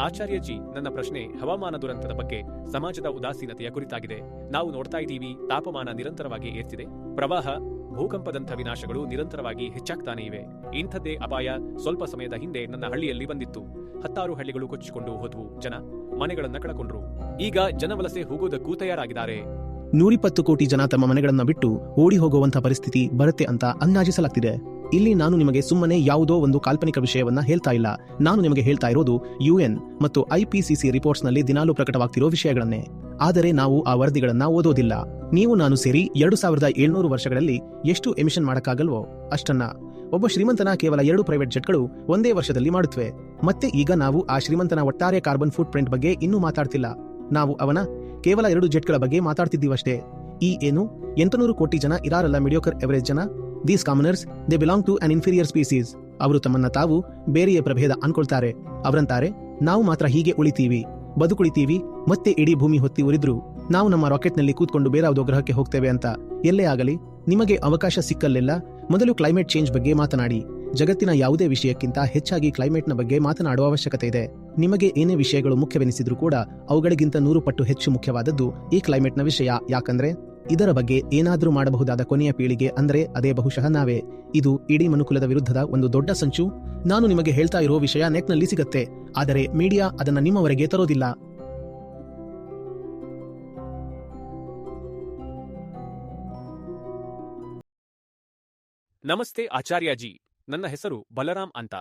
ಆಚಾರ್ಯಜಿ ನನ್ನ ಪ್ರಶ್ನೆ ಹವಾಮಾನ ದುರಂತದ ಬಗ್ಗೆ ಸಮಾಜದ ಉದಾಸೀನತೆಯ ಕುರಿತಾಗಿದೆ. ನಾವು ನೋಡ್ತಾ ಇದ್ದೀವಿ, ತಾಪಮಾನ ನಿರಂತರವಾಗಿ ಏರ್ತಿದೆ. ಪ್ರವಾಹ, ಭೂಕಂಪದಂಥ ವಿನಾಶಗಳು ನಿರಂತರವಾಗಿ ಹೆಚ್ಚಾಗ್ತಾನೆ ಇವೆ. ಇಂಥದ್ದೇ ಅಪಾಯ ಸ್ವಲ್ಪ ಸಮಯದ ಹಿಂದೆ ನನ್ನ ಹಳ್ಳಿಯಲ್ಲಿ ಬಂದಿತ್ತು. ಹತ್ತಾರು ಹಳ್ಳಿಗಳು ಕೊಚ್ಚಿಕೊಂಡು ಹೋದ್ವು ಜನ. ಮನೆಗಳನ್ನ ಕಳಕೊಂಡ್ರು. ಈಗ ಜನವಲಸೆ ಹೋಗೋದಕ್ಕೂ ತಯಾರಾಗಿದ್ದಾರೆ. ನೂರಿಪ್ಪತ್ತು ಕೋಟಿ ಜನ ತಮ್ಮ ಮನೆಗಳನ್ನ ಬಿಟ್ಟು ಓಡಿ ಹೋಗುವಂತಹ ಪರಿಸ್ಥಿತಿ ಬರುತ್ತೆ ಅಂತ ಅಂದಾಜಿಸಲಾಗ್ತಿದೆ. ಇಲ್ಲಿ ನಾನು ನಿಮಗೆ ಸುಮ್ಮನೆ ಯಾವುದೋ ಒಂದು ಕಾಲ್ಪನಿಕ ವಿಷಯವನ್ನ ಹೇಳ್ತಾ ಇಲ್ಲ. ನಾನು ನಿಮಗೆ ಹೇಳ್ತಾ ಇರೋದು ಯುಎನ್ ಮತ್ತು ಐಪಿಸಿಸಿ ರಿಪೋರ್ಟ್ಸ್ನಲ್ಲಿ ದಿನಾಲೂ ಪ್ರಕಟವಾಗ್ತಿರೋ ವಿಷಯಗಳನ್ನೇ. ಆದರೆ ನಾವು ಆ ವರದಿಗಳನ್ನ ಓದೋದಿಲ್ಲ. ನೀವು ನಾನು ಸೇರಿ ಎರಡು ಸಾವಿರದ ಏಳ್ನೂರು ವರ್ಷಗಳಲ್ಲಿ ಎಷ್ಟು ಎಮಿಷನ್ ಮಾಡಕ್ಕಾಗಲ್ವೋ ಅಷ್ಟನ್ನ. ಒಬ್ಬ ಶ್ರೀಮಂತನ ಕೇವಲ ಎರಡು ಪ್ರೈವೇಟ್ ಜೆಟ್ಗಳು ಒಂದೇ ವರ್ಷದಲ್ಲಿ ಮಾಡುತ್ತವೆ ಮತ್ತೆ ಈಗ ನಾವು ಆ ಶ್ರೀಮಂತನ ಒಟ್ಟಾರೆ ಕಾರ್ಬನ್ ಫುಟ್ ಪ್ರಿಂಟ್ ಬಗ್ಗೆ ಇನ್ನೂ ಮಾತಾಡ್ತಿಲ್ಲ. ನಾವು ಅವನ ಕೇವಲ ಎರಡು ಜೆಟ್ಗಳ ಬಗ್ಗೆ ಮಾತಾಡ್ತಿದ್ದೀವಷ್ಟೇ. ಈ ಏನು? ಎಂಟುನೂರು ಕೋಟಿ ಜನ ಇರಾರಲ್ಲ ಮಿಡಿಯೋಕರ್ ಎವರೇಜ್ ಜನ? These commoners they belong to an inferior species ಅವರು ತಮ್ಮನ್ನ ತಾವು ಬೇರೆಯ ಪ್ರಭೇದ ಅನ್ಕೊಳ್ತಾರೆ. ಅವರಂತಾರೆ, ನಾವು ಮಾತ್ರ ಹೀಗೆ ಉಳಿತೀವಿ. ಬದುಕುಳಿತೀವಿ, ಮತ್ತೆ ಇಡೀ ಭೂಮಿ ಹೊತ್ತಿ ಉರಿದ್ರು. ನಾವು ನಮ್ಮ ರಾಕೆಟ್ನಲ್ಲಿ ಕೂತ್ಕೊಂಡು ಬೇರಾವುದೋ ಗ್ರಹಕ್ಕೆ ಹೋಗ್ತೇವೆ ಅಂತ. ಎಲ್ಲೇ ಆಗಲಿ, ನಿಮಗೆ ಅವಕಾಶ ಸಿಕ್ಕಲ್ಲೆಲ್ಲ, ಮೊದಲು ಕ್ಲೈಮೇಟ್ ಚೇಂಜ್ ಬಗ್ಗೆ ಮಾತನಾಡಿ. ಜಗತ್ತಿನ ಯಾವುದೇ ವಿಷಯಕ್ಕಿಂತ ಹೆಚ್ಚಾಗಿ ಕ್ಲೈಮೇಟ್ನ ಬಗ್ಗೆ ಮಾತನಾಡುವ ಅವಶ್ಯಕತೆ ಇದೆ. ನಿಮಗೆ ಏನೇ ವಿಷಯಗಳು ಮುಖ್ಯವೆನಿಸಿದ್ರೂ ಕೂಡ, ಅವುಗಳಿಗಿಂತ ನೂರು ಪಟ್ಟು ಹೆಚ್ಚು ಮುಖ್ಯವಾದದ್ದು ಈ ಕ್ಲೈಮೇಟ್ನ ವಿಷಯ. ಯಾಕಂದ್ರೆ ಇದರ ಬಗ್ಗೆ ಏನಾದರೂ ಮಾಡಬಹುದಾದ ಕೊನೆಯ ಪೀಳಿಗೆ ಅಂದ್ರೆ ಅದೇ ಬಹುಶಃ ನಾವೇ. ಇದು ಇಡೀ ಮನುಕುಲದ ವಿರುದ್ಧದ ಒಂದು ದೊಡ್ಡ ಸಂಚು. ನಾನು ನಿಮಗೆ ಹೇಳ್ತಾ ಇರೋ ವಿಷಯ ನೆಟ್ನಲ್ಲಿ ಸಿಗತ್ತೆ. ಆದರೆ ಮೀಡಿಯಾ ಅದನ್ನು ನಿಮ್ಮವರೆಗೆ ತರೋದಿಲ್ಲ. ನಮಸ್ತೆ ಆಚಾರ್ಯಜಿ. ನನ್ನ ಹೆಸರು ಬಲರಾಮ್ ಅಂತ.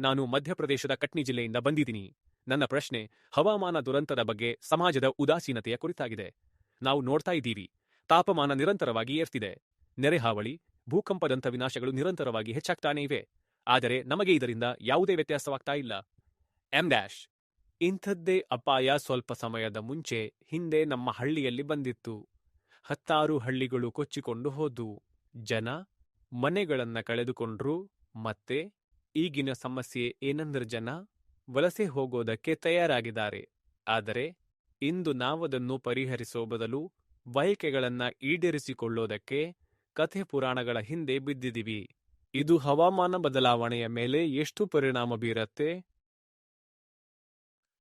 ನಾನು ಮಧ್ಯಪ್ರದೇಶದ ಕಟ್ನಿ ಜಿಲ್ಲೆಯಿಂದ ಬಂದಿದ್ದೀನಿ. ನನ್ನ ಪ್ರಶ್ನೆ ಹವಾಮಾನ ದುರಂತದ ಬಗ್ಗೆ ಸಮಾಜದ ಉದಾಸೀನತೆಯ ಕುರಿತಾಗಿದೆ. ನಾವು ನೋಡ್ತಾ ಇದ್ದೀವಿ. ತಾಪಮಾನ ನಿರಂತರವಾಗಿ ಏರ್ತಿದೆ. ನೆರೆಹಾವಳಿ ಭೂಕಂಪದಂಥ ವಿನಾಶಗಳು ನಿರಂತರವಾಗಿ ಹೆಚ್ಚಾಗ್ತಾನೆ ಇವೆ. ಆದರೆ ನಮಗೆ ಇದರಿಂದ ಯಾವುದೇ ವ್ಯತ್ಯಾಸವಾಗ್ತಾ ಇಲ್ಲ. ಎಂ ಡ್ಯಾಶ್ ಇಂಥದ್ದೇ ಅಪಾಯ ಸ್ವಲ್ಪ ಸಮಯದ ಮುಂಚೆ ಹಿಂದೆ ನಮ್ಮ ಹಳ್ಳಿಯಲ್ಲಿ ಬಂದಿತ್ತು. ಹತ್ತಾರು ಹಳ್ಳಿಗಳು ಕೊಚ್ಚಿಕೊಂಡು ಹೋದು ಜನ, ಮನೆಗಳನ್ನ ಕಳೆದುಕೊಂಡ್ರು. ಮತ್ತೆ ಈಗಿನ ಸಮಸ್ಯೆ ಏನಂದ್ರೆ ಜನ ವಲಸೆ ಹೋಗೋದಕ್ಕೆ ತಯಾರಾಗಿದ್ದಾರೆ. ಆದರೆ ಇಂದು ನಾವದನ್ನು ಪರಿಹರಿಸೋ ಬದಲು ಬಯಕೆಗಳನ್ನ ಈಡೇರಿಸಿಕೊಳ್ಳೋದಕ್ಕೆ ಕಥೆ ಪುರಾಣಗಳ ಹಿಂದೆ ಬಿದ್ದಿದ್ದೀವಿ ಇದು ಹವಾಮಾನ ಬದಲಾವಣೆಯ ಮೇಲೆ ಎಷ್ಟು ಪರಿಣಾಮ ಬೀರತ್ತೆ?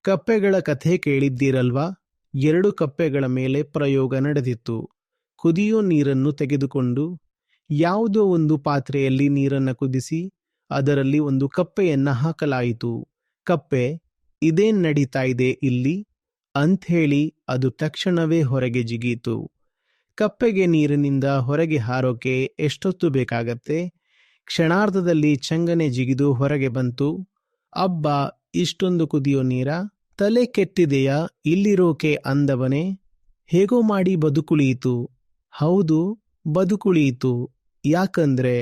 ಕಪ್ಪೆಗಳ ಕಥೆ ಕೇಳಿದ್ದೀರಲ್ವಾ? ಎರಡು ಕಪ್ಪೆಗಳ ಮೇಲೆ ಪ್ರಯೋಗ ನಡೆದಿತ್ತು. ಕುದಿಯೋ ನೀರನ್ನು ತೆಗೆದುಕೊಂಡು, ಯಾವುದೋ ಒಂದು ಪಾತ್ರೆಯಲ್ಲಿ ನೀರನ್ನು ಕುದಿಸಿ, ಅದರಲ್ಲಿ ಒಂದು ಕಪ್ಪೆಯನ್ನ ಹಾಕಲಾಯಿತು. ಕಪ್ಪೆ, ಇದೇನ್ ನಡೀತಾ ಇದೆ ಇಲ್ಲಿ? ಅಂಥೇಳಿ ಅದು ತಕ್ಷಣವೇ ಹೊರಗೆ ಜಿಗೀತು ಕಪ್ಪೆಗೆ ನೀರಿನಿಂದ ಹೊರಗೆ ಹಾರೋಕೆ ಎಷ್ಟೊತ್ತು ಬೇಕಾಗತ್ತೆ? ಕ್ಷಣಾರ್ಧದಲ್ಲಿ ಚಂಗನೆ ಜಿಗಿದು ಹೊರಗೆ ಬಂತು. ಅಬ್ಬ, ಇಷ್ಟೊಂದು ಕುದಿಯೋ ನೀರ? ತಲೆ ಕೆಟ್ಟಿದೆಯಾ? ಇಲ್ಲಿರೋಕೆ ಅಂದವನೇ. ಹೇಗೋ ಮಾಡಿ ಬದುಕುಳಿಯಿತು. ಹೌದು, ಬದುಕುಳಿಯಿತು. ಯಾಕಂದ್ರೆ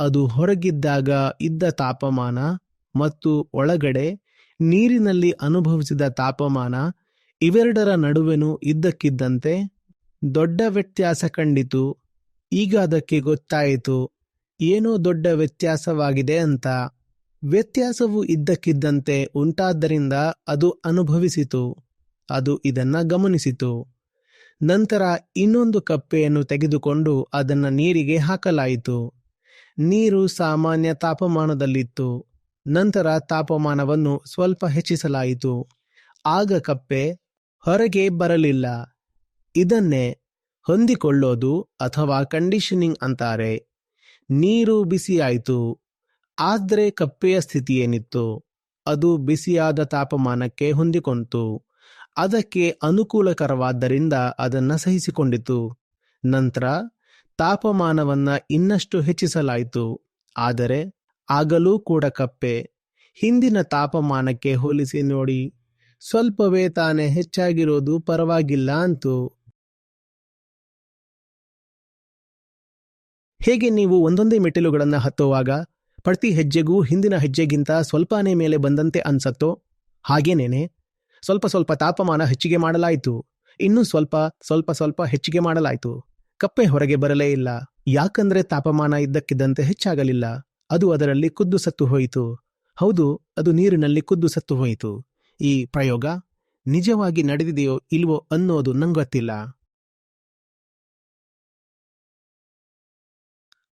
ಅದು ಹೊರಗಿದ್ದಾಗ ಇದ್ದ ತಾಪಮಾನ ಮತ್ತು ಒಳಗಡೆ ನೀರಿನಲ್ಲಿ ಅನುಭವಿಸಿದ ತಾಪಮಾನ ಇವೆರಡರ ನಡುವೆನೂ ಇದ್ದಕ್ಕಿದ್ದಂತೆ ದೊಡ್ಡ ವ್ಯತ್ಯಾಸ ಕಂಡಿತು. ಈಗ ಅದಕ್ಕೆ ಗೊತ್ತಾಯಿತು, ಏನೋ ದೊಡ್ಡ ವ್ಯತ್ಯಾಸವಾಗಿದೆ ಅಂತ. ವ್ಯತ್ಯಾಸವು ಇದ್ದಕ್ಕಿದ್ದಂತೆ ಉಂಟಾದ್ದರಿಂದ ಅದು ಅನುಭವಿಸಿತು, ಅದು ಇದನ್ನು ಗಮನಿಸಿತು. ನಂತರ ಇನ್ನೊಂದು ಕಪ್ಪೆಯನ್ನು ತೆಗೆದುಕೊಂಡು ಅದನ್ನು ನೀರಿಗೆ ಹಾಕಲಾಯಿತು. ನೀರು ಸಾಮಾನ್ಯ ತಾಪಮಾನದಲ್ಲಿತ್ತು, ನಂತರ ತಾಪಮಾನವನ್ನು ಸ್ವಲ್ಪ ಹೆಚ್ಚಿಸಲಾಯಿತು. ಆಗ ಕಪ್ಪೆ ಹೊರಗೆ ಬರಲಿಲ್ಲ. ಇದನ್ನೇ ಹೊಂದಿಕೊಳ್ಳೋದು ಅಥವಾ ಕಂಡೀಷನಿಂಗ್ ಅಂತಾರೆ. ನೀರು ಬಿಸಿಯಾಯಿತು. ಆದರೆ ಕಪ್ಪೆಯ ಸ್ಥಿತಿ ಏನಿತ್ತು? ಅದು ಬಿಸಿಯಾದ ತಾಪಮಾನಕ್ಕೆ ಹೊಂದಿಕೊಂಡಿತು ಅದಕ್ಕೆ ಅನುಕೂಲಕರವಾದ್ದರಿಂದ ಅದನ್ನು ಸಹಿಸಿಕೊಂಡಿತು. ನಂತರ ತಾಪಮಾನವನ್ನು ಇನ್ನಷ್ಟು ಹೆಚ್ಚಿಸಲಾಯಿತು. ಆದರೆ ಆಗಲೂ ಕೂಡ ಕಪ್ಪೆ. ಹಿಂದಿನ ತಾಪಮಾನಕ್ಕೆ ಹೋಲಿಸಿ ನೋಡಿ. ಸ್ವಲ್ಪವೇ ತಾನೇ ಹೆಚ್ಚಾಗಿರೋದು ಪರವಾಗಿಲ್ಲ ಅಂತು. ಹೇಗೆ ನೀವು ಒಂದೊಂದೇ ಮೆಟ್ಟಿಲುಗಳನ್ನು ಹತ್ತುವಾಗ ಪ್ರತಿ ಹೆಜ್ಜೆಗೂ ಹಿಂದಿನ ಹೆಜ್ಜೆಗಿಂತ ಸ್ವಲ್ಪನೇ ಮೇಲೆ ಬಂದಂತೆ ಅನ್ಸತ್ತೋ? ಹಾಗೇನೇನೆ? ಸ್ವಲ್ಪ ಸ್ವಲ್ಪ ತಾಪಮಾನ ಹೆಚ್ಚಿಗೆ ಮಾಡಲಾಯಿತು. ಇನ್ನೂ ಸ್ವಲ್ಪ ಸ್ವಲ್ಪ ಸ್ವಲ್ಪ ಹೆಚ್ಚಿಗೆ ಮಾಡಲಾಯಿತು. ಕಪ್ಪೆ ಹೊರಗೆ ಬರಲೇ ಇಲ್ಲ. ಯಾಕಂದ್ರೆ ತಾಪಮಾನ ಇದ್ದಕ್ಕಿದ್ದಂತೆ ಹೆಚ್ಚಾಗಲಿಲ್ಲ. ಅದು ಅದರಲ್ಲಿ ಕುದ್ದು ಸತ್ತು ಹೋಯಿತು. ಹೌದು, ಅದು ನೀರಿನಲ್ಲಿ ಕುದ್ದು ಸತ್ತು ಹೋಯಿತು. ಈ ಪ್ರಯೋಗ ನಿಜವಾಗಿ ನಡೆದಿದೆಯೋ ಇಲ್ವೋ ಅನ್ನೋದು ನಂಗೊತ್ತಿಲ್ಲ.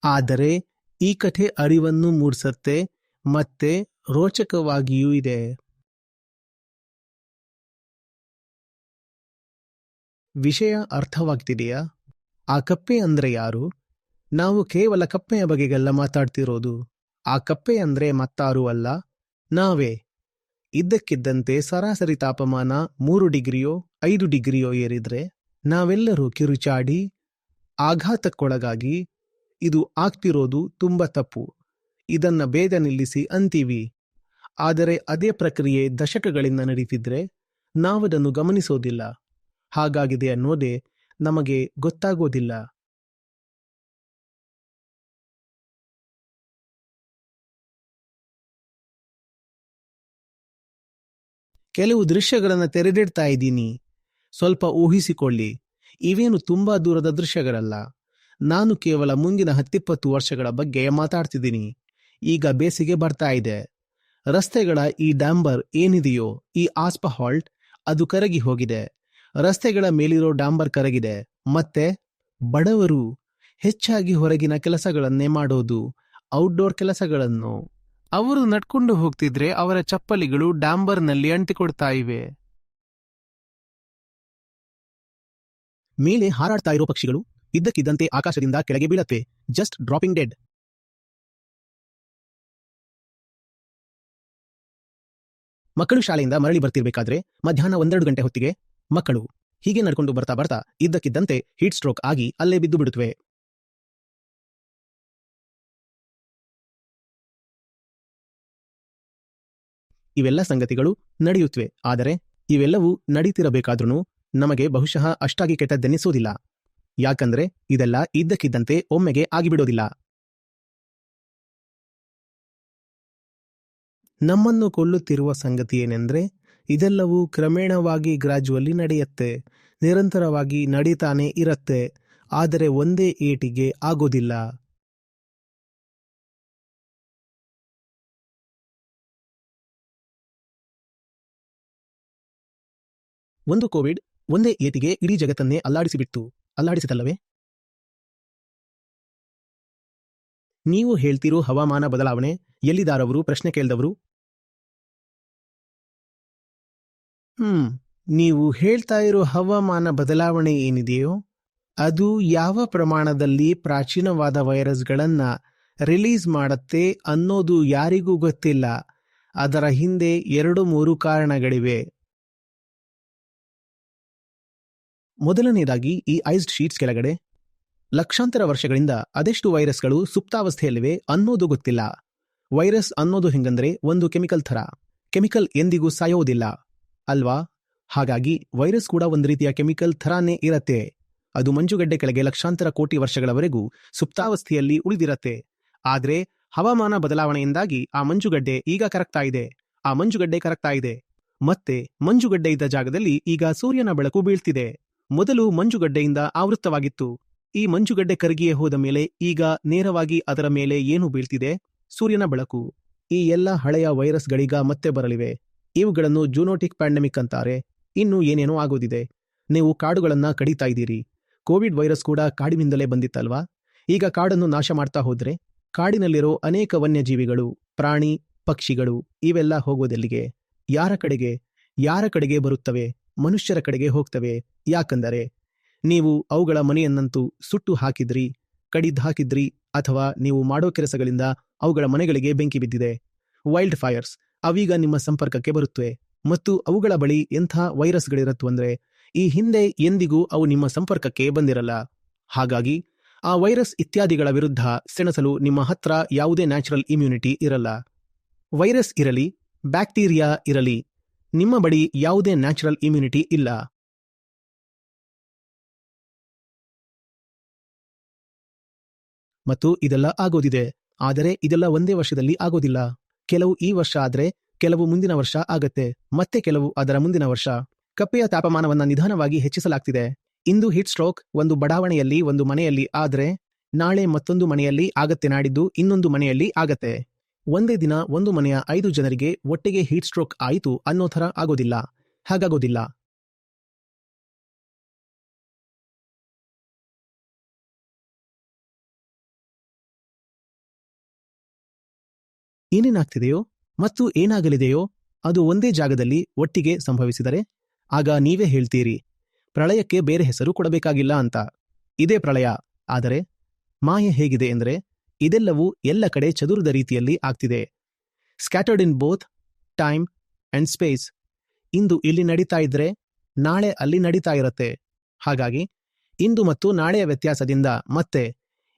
ಆದರೆ ಈ ಕಥೆ ಅರಿವನ್ನು ಮೂಡಿಸತ್ತೆ, ಮತ್ತೆ ರೋಚಕವಾಗಿಯೂ ಇದೆ. ವಿಷಯ ಅರ್ಥವಾಗ್ತಿದೆಯಾ? ಆ ಕಪ್ಪೆ ಅಂದ್ರೆ ಯಾರು? ನಾವು ಕೇವಲ ಕಪ್ಪೆಯ ಬಗೆಗೆಲ್ಲ ಮಾತಾಡ್ತಿರೋದು. ಆ ಕಪ್ಪೆ ಅಂದ್ರೆ ಮತ್ತಾರೂ ಅಲ್ಲ, ನಾವೇ. ಇದ್ದಕ್ಕಿದ್ದಂತೆ ಸರಾಸರಿ ತಾಪಮಾನ ಮೂರು ಡಿಗ್ರಿಯೋ ಐದು ಡಿಗ್ರಿಯೋ ಏರಿದ್ರೆ ನಾವೆಲ್ಲರೂ ಕಿರುಚಾಡಿ, ಆಘಾತಕ್ಕೊಳಗಾಗಿ ಇದು ಆಗ್ತಿರೋದು ತುಂಬ ತಪ್ಪು. ಇದನ್ನ ಬೇಗ ನಿಲ್ಲಿಸಿ ಅಂತೀವಿ. ಆದರೆ ಅದೇ ಪ್ರಕ್ರಿಯೆ ದಶಕಗಳಿಂದ ನಡೀತಿದ್ರೆ ನಾವದನ್ನು ಗಮನಿಸೋದಿಲ್ಲ. ಹಾಗಾಗಿದೆ ಅನ್ನೋದೇ ನಮಗೆ ಗೊತ್ತಾಗೋದಿಲ್ಲ. ಕೆಲವು ದೃಶ್ಯಗಳನ್ನು ತೆರೆದಿಡ್ತಾ ಇದ್ದೀನಿ. ಸ್ವಲ್ಪ ಊಹಿಸಿಕೊಳ್ಳಿ. ಇವೇನು ತುಂಬಾ ದೂರದ ದೃಶ್ಯಗಳಲ್ಲ. ನಾನು ಕೇವಲ ಮುಂದಿನ ಹತ್ತಿಪ್ಪತ್ತು ವರ್ಷಗಳ ಬಗ್ಗೆ ಮಾತಾಡ್ತಿದ್ದೀನಿ. ಈಗ ಬೇಸಿಗೆ ಬರ್ತಾ ಇದೆ. ರಸ್ತೆಗಳ ಈ ಡಾಂಬರ್ ಏನಿದೆಯೋ ಈ ಆಸ್ಪಹಾಲ್ಟ್ ಅದು ಕರಗಿ ಹೋಗಿದೆ. ರಸ್ತೆಗಳ ಮೇಲಿರೋ ಡಾಂಬರ್ ಕರಗಿದೆ. ಮತ್ತೆ ಬಡವರು ಹೆಚ್ಚಾಗಿ ಹೊರಗಿನ ಕೆಲಸಗಳನ್ನೇ ಮಾಡೋದು, ಔಟ್ಡೋರ್ ಕೆಲಸಗಳನ್ನು. ಅವರು ನಡ್ಕೊಂಡು ಹೋಗ್ತಿದ್ರೆ ಅವರ ಚಪ್ಪಲಿಗಳು ಡಾಂಬರ್ನಲ್ಲಿ ಅಂಟಿಕೊಡ್ತಾ ಇವೆ. ಮೇಲೆ ಹಾರಾಡ್ತಾ ಇರೋ ಪಕ್ಷಿಗಳು ಇದ್ದಕ್ಕಿದ್ದಂತೆ ಆಕಾಶದಿಂದ ಕೆಳಗೆ ಬೀಳತ್ತೆ. Just dropping dead. ಮಕ್ಕಳು ಶಾಲೆಯಿಂದ ಮರಳಿ ಬರ್ತಿರ್ಬೇಕಾದ್ರೆ ಮಧ್ಯಾಹ್ನ ಒಂದೆರಡು ಗಂಟೆ ಹೊತ್ತಿಗೆ ಮಕ್ಕಳು ಹೀಗೆ ನಡ್ಕೊಂಡು ಬರ್ತಾ ಬರ್ತಾ ಇದ್ದಕ್ಕಿದ್ದಂತೆ ಹೀಟ್ ಸ್ಟ್ರೋಕ್ ಆಗಿ ಅಲ್ಲೇ ಬಿದ್ದು ಬಿಡುತ್ತವೆ ಇವೆಲ್ಲ ಸಂಗತಿಗಳು ನಡೆಯುತ್ತವೆ. ಆದರೆ ಇವೆಲ್ಲವೂ ನಡೀತಿರಬೇಕಾದ್ರೂ ನಮಗೆ ಬಹುಶಃ ಅಷ್ಟಾಗಿ ಕೆಟ್ಟದ್ದೆನಿಸೋದಿಲ್ಲ ಯಾಕಂದ್ರೆ ಇದೆಲ್ಲ ಇದ್ದಕ್ಕಿದ್ದಂತೆ ಒಮ್ಮೆಗೆ ಆಗಿಬಿಡೋದಿಲ್ಲ. ನಮ್ಮನ್ನು ಕೊಲ್ಲುತ್ತಿರುವ ಸಂಗತಿ ಏನೆಂದ್ರೆ ಇದೆಲ್ಲವೂ ಕ್ರಮೇಣವಾಗಿ ಗ್ರಾಜುವಲ್ಲಿ ನಡೆಯುತ್ತೆ. ನಿರಂತರವಾಗಿ ನಡೀತಾನೆ ಇರತ್ತೆ. ಆದರೆ ಒಂದೇ ಏಟಿಗೆ ಆಗೋದಿಲ್ಲ. ಒಂದು ಕೋವಿಡ್ ಒಂದೇ ಏಟಿಗೆ ಇಡೀ ಜಗತ್ತನ್ನೇ ಅಲ್ಲಾಡಿಸಿಬಿಟ್ಟು. ಅಲ್ಲಾಡಿಸಿದಲ್ಲವೇ ನೀವು ಹೇಳ್ತಿರೋ ಹವಾಮಾನ ಬದಲಾವಣೆ, ಎಲ್ಲಿದಾರವರು, ಪ್ರಶ್ನೆ ಕೇಳಿದವರು? ಹ್ಮ್, ನೀವು ಹೇಳ್ತಾ ಇರೋ ಹವಾಮಾನ ಬದಲಾವಣೆ ಏನಿದೆಯೋ, ಅದು ಯಾವ ಪ್ರಮಾಣದಲ್ಲಿ ಪ್ರಾಚೀನವಾದ ವೈರಸ್ಗಳನ್ನ ರಿಲೀಸ್ ಮಾಡತ್ತೆ ಅನ್ನೋದು ಯಾರಿಗೂ ಗೊತ್ತಿಲ್ಲ. ಅದರ ಹಿಂದೆ ಎರಡು ಮೂರು ಕಾರಣಗಳಿವೆ. ಮೊದಲನೇದಾಗಿ ಈ ಐಸ್ಡ್ ಶೀಟ್ಸ್ ಕೆಳಗಡೆ ಲಕ್ಷಾಂತರ ವರ್ಷಗಳಿಂದ ಅದೆಷ್ಟು ವೈರಸ್ಗಳು ಸುಪ್ತಾವಸ್ಥೆಯಲ್ಲಿವೆ ಅನ್ನೋದು ಗೊತ್ತಿಲ್ಲ. ವೈರಸ್ ಅನ್ನೋದು ಹೆಂಗಂದ್ರೆ ಒಂದು ಕೆಮಿಕಲ್ ಥರ. ಕೆಮಿಕಲ್ ಎಂದಿಗೂ ಸಾಯೋದಿಲ್ಲ. ಅಲ್ವಾ? ಹಾಗಾಗಿ ವೈರಸ್ ಕೂಡ ಒಂದು ರೀತಿಯ ಕೆಮಿಕಲ್ ಥರಾನೇ ಇರತ್ತೆ. ಅದು ಮಂಜುಗಡ್ಡೆ ಕೆಳಗೆ ಲಕ್ಷಾಂತರ ಕೋಟಿ ವರ್ಷಗಳವರೆಗೂ ಸುಪ್ತಾವಸ್ಥೆಯಲ್ಲಿ ಉಳಿದಿರತ್ತೆ. ಆದ್ರೆ ಹವಾಮಾನ ಬದಲಾವಣೆಯಿಂದಾಗಿ ಆ ಮಂಜುಗಡ್ಡೆ ಈಗ ಕರಗ್ತಾ ಇದೆ. ಆ ಮಂಜುಗಡ್ಡೆ ಕರಗ್ತಾ ಇದೆ. ಮತ್ತೆ ಮಂಜುಗಡ್ಡೆ ಇದ್ದ ಜಾಗದಲ್ಲಿ ಈಗ ಸೂರ್ಯನ ಬೆಳಕು ಬೀಳ್ತಿದೆ. ಮೊದಲು ಮಂಜುಗಡ್ಡೆಯಿಂದ ಆವೃತ್ತವಾಗಿತ್ತು. ಈ ಮಂಜುಗಡ್ಡೆ ಕರಗಿಯೇ ಹೋದ ಮೇಲೆ ಈಗ ನೇರವಾಗಿ ಅದರ ಮೇಲೆ ಏನು ಬೀಳ್ತಿದೆ? ಸೂರ್ಯನ ಬೆಳಕು. ಈ ಎಲ್ಲ ಹಳೆಯ ವೈರಸ್ಗಳೀಗ ಮತ್ತೆ ಬರಲಿವೆ. ಇವುಗಳನ್ನು ಜೂನೋಟಿಕ್ ಪ್ಯಾಂಡಮಿಕ್ ಅಂತಾರೆ. ಇನ್ನು ಏನೇನೋ ಆಗೋದಿದೆ. ನೀವು ಕಾಡುಗಳನ್ನ ಕಡಿತಾ ಇದ್ದೀರಿ. ಕೋವಿಡ್ ವೈರಸ್ ಕೂಡ ಕಾಡಿನಿಂದಲೇ ಬಂದಿತ್ತಲ್ವಾ? ಈಗ ಕಾಡನ್ನು ನಾಶ ಮಾಡ್ತಾ ಹೋದ್ರೆ? ಕಾಡಿನಲ್ಲಿರೋ ಅನೇಕ ವನ್ಯಜೀವಿಗಳು, ಪ್ರಾಣಿ, ಪಕ್ಷಿಗಳು, ಇವೆಲ್ಲ ಹೋಗೋದೆಲ್ಲಿಗೆ? ಯಾರ ಕಡೆಗೆ? ಯಾರ ಕಡೆಗೆ ಬರುತ್ತವೆ? ಮನುಷ್ಯರ ಕಡೆಗೆ ಹೋಗ್ತವೆ. ಯಾಕಂದರೆ ನೀವು ಅವುಗಳ ಮನೆಯನ್ನಂತೂ ಸುಟ್ಟು ಹಾಕಿದ್ರಿ, ಕಡಿದ್ ಹಾಕಿದ್ರಿ ಅಥವಾ ನೀವು ಮಾಡೋ ಕೆಲಸಗಳಿಂದ ಅವುಗಳ ಮನೆಗಳಿಗೆ ಬೆಂಕಿ ಬಿದ್ದಿದೆ. ವೈಲ್ಡ್ ಫೈರ್ಸ್ ಅವೀಗ ನಿಮ್ಮ ಸಂಪರ್ಕಕ್ಕೆ ಬರುತ್ತವೆ ಮತ್ತು ಅವುಗಳ ಬಳಿ ಎಂಥ ವೈರಸ್ಗಳಿರತ್ತು ಅಂದ್ರೆ ಈ ಹಿಂದೆ ಎಂದಿಗೂ ಅವು ನಿಮ್ಮ ಸಂಪರ್ಕಕ್ಕೆ ಬಂದಿರಲ್ಲ. ಹಾಗಾಗಿ ಆ ವೈರಸ್ ಇತ್ಯಾದಿಗಳ ವಿರುದ್ಧ ಸೆಣಸಲು ನಿಮ್ಮ ಹತ್ರ ಯಾವುದೇ ನ್ಯಾಚುರಲ್ ಇಮ್ಯುನಿಟಿ ಇರಲ್ಲ. ವೈರಸ್ ಇರಲಿ, ಬ್ಯಾಕ್ಟೀರಿಯಾ ಇರಲಿ ನಿಮ್ಮ ಬಳಿ ಯಾವುದೇ ನ್ಯಾಚುರಲ್ ಇಮ್ಯುನಿಟಿ ಇಲ್ಲ. ಮತ್ತು ಇದೆಲ್ಲ ಆಗೋದಿದೆ, ಆದರೆ ಇದೆಲ್ಲ ಒಂದೇ ವರ್ಷದಲ್ಲಿ ಆಗೋದಿಲ್ಲ. ಕೆಲವು ಈ ವರ್ಷ ಆದರೆ, ಕೆಲವು ಮುಂದಿನ ವರ್ಷ ಆಗತ್ತೆ, ಮತ್ತೆ ಕೆಲವು ಅದರ ಮುಂದಿನ ವರ್ಷ. ಕಪ್ಪೆಯ ತಾಪಮಾನವನ್ನು ನಿಧಾನವಾಗಿ ಹೆಚ್ಚಿಸಲಾಗ್ತಿದೆ. ಇಂದು ಹಿಟ್ ಸ್ಟ್ರೋಕ್ ಒಂದು ಬಡಾವಣೆಯಲ್ಲಿ ಒಂದು ಮನೆಯಲ್ಲಿ ಆದರೆ, ನಾಳೆ ಮತ್ತೊಂದು ಮನೆಯಲ್ಲಿ ಆಗತ್ತೆ ನಾಡಿದ್ದು ಇನ್ನೊಂದು ಮನೆಯಲ್ಲಿ ಆಗತ್ತೆ. ಒಂದೇ ದಿನ ಒಂದು ಮನೆಯ ಐದು ಜನರಿಗೆ ಒಟ್ಟಿಗೆ ಹೀಟ್ ಸ್ಟ್ರೋಕ್ ಆಯಿತು ಅನ್ನೋ ಥರ ಆಗೋದಿಲ್ಲ. ಹಾಗಾಗೋದಿಲ್ಲ. ಏನೇನಾಗ್ತಿದೆಯೋ ಮತ್ತು ಏನಾಗಲಿದೆಯೋ ಅದು ಒಂದೇ ಜಾಗದಲ್ಲಿ ಒಟ್ಟಿಗೆ ಸಂಭವಿಸಿದರೆ ಆಗ ನೀವೇ ಹೇಳ್ತೀರಿ, ಪ್ರಳಯಕ್ಕೆ ಬೇರೆ ಹೆಸರು ಕೊಡಬೇಕಾಗಿಲ್ಲ ಅಂತ. ಇದೇ ಪ್ರಳಯ, ಆದರೆ ಮಾಯೆ ಹೇಗಿದೆ ಎಂದರೆ ಇದೆಲ್ಲವೂ ಎಲ್ಲ ಕಡೆ ಚದುರದ ರೀತಿಯಲ್ಲಿ ಆಗ್ತಿದೆ. Scattered in both time and space ಇಂದು ಇಲ್ಲಿ ನಡೀತಾ ಇದ್ರೆ ನಾಳೆ ಅಲ್ಲಿ ನಡೀತಾ ಇರತ್ತೆ. ಹಾಗಾಗಿ ಇಂದು ಮತ್ತು ನಾಳೆಯ ವ್ಯತ್ಯಾಸದಿಂದ ಮತ್ತೆ